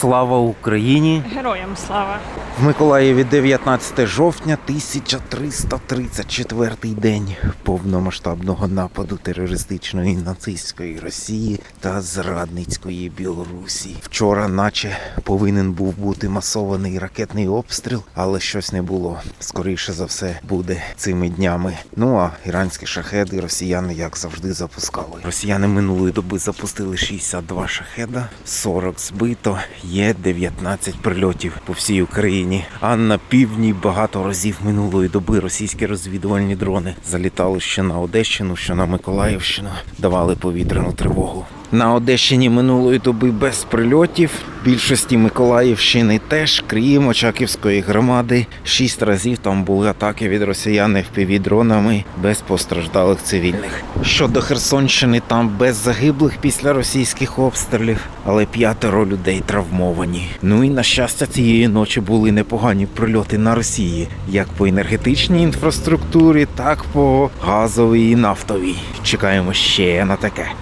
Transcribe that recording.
Слава Україні! Героям слава! В Миколаєві 19 жовтня 1334 день повномасштабного нападу терористичної нацистської Росії та зрадницької Білорусі. Вчора, наче повинен був бути масований ракетний обстріл, але щось не було. Скоріше за все буде цими днями. Ну а іранські шахеди росіяни, як завжди, запускали. Росіяни минулої доби запустили 62 шахеда, 40 збито, є 19 прильотів по всій Україні. А на півдні багато разів минулої доби російські розвідувальні дрони залітали що на Одещину, що на Миколаївщину, давали повітряну тривогу. На Одещині минулої доби без прильотів. Більшості Миколаївщини теж, крім Очаківської громади, шість разів там були атаки від росіян FPV-дронами без постраждалих цивільних. Щодо Херсонщини, там без загиблих після російських обстрілів, але п'ятеро людей травмовані. Ну і на щастя, цієї ночі були непогані прильоти на Росії, як по енергетичній інфраструктурі, так по газовій і нафтовій. Чекаємо ще на таке.